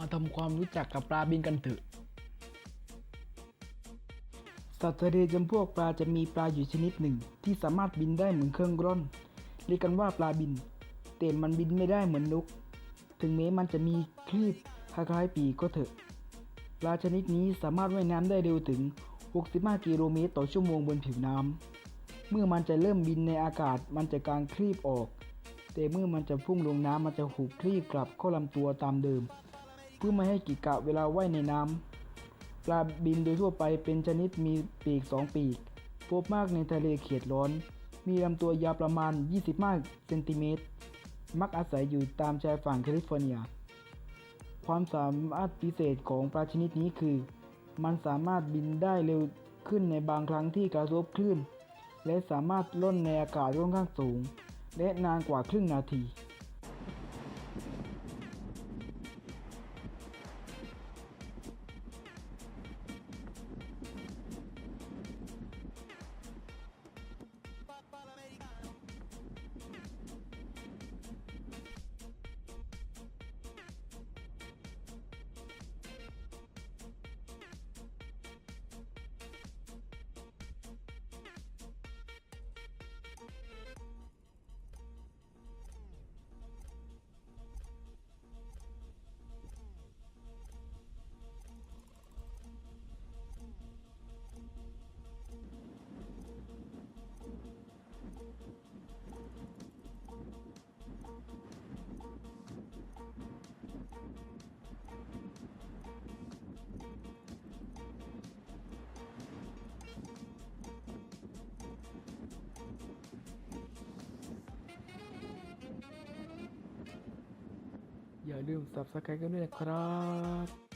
มาทำความรู้จักกับปลาบินกันเถอะ สัตว์ทะเลจำพวกปลาจะมีปลาอยู่ชนิดหนึ่ง ที่สามารถบินได้เหมือนเครื่องร่อนเรียกกันว่าปลาบิน แต่มันบินไม่ได้เหมือนนก ถึงแม้มันจะมีคลีบคล้ายๆปีกก็เถอะ ปลาชนิดนี้สามารถว่ายน้ำได้เร็วถึง 65 กิโลเมตรต่อชั่วโมงบนผิวน้ำ เมื่อมันจะเริ่มบินในอากาศมันจะกางคลีบออก แต่เมื่อมันจะพุ่งลงน้ำมันจะหุบคลีบกลับเข้าลำตัวตามเดิม เพื่อไม่ให้กิกะเวลาว่ายในน้ำปลาบินโดยทั่วไปเป็นชนิดมีปีกสองปีก พบมากในทะเลเขตร้อน มีลำตัวยาวประมาณ 25เซนติเมตร มักอาศัยอยู่ตามชายฝั่งแคลิฟอร์เนีย ความสามารถพิเศษของปลาชนิดนี้คือ มันสามารถบินได้เร็วขึ้นในบางครั้งที่กระทบคลื่น และสามารถล่นในอากาศค่อนข้างสูง และนานกว่าครึ่งนาที อย่าลืม subscribe กันด้วยนะครับ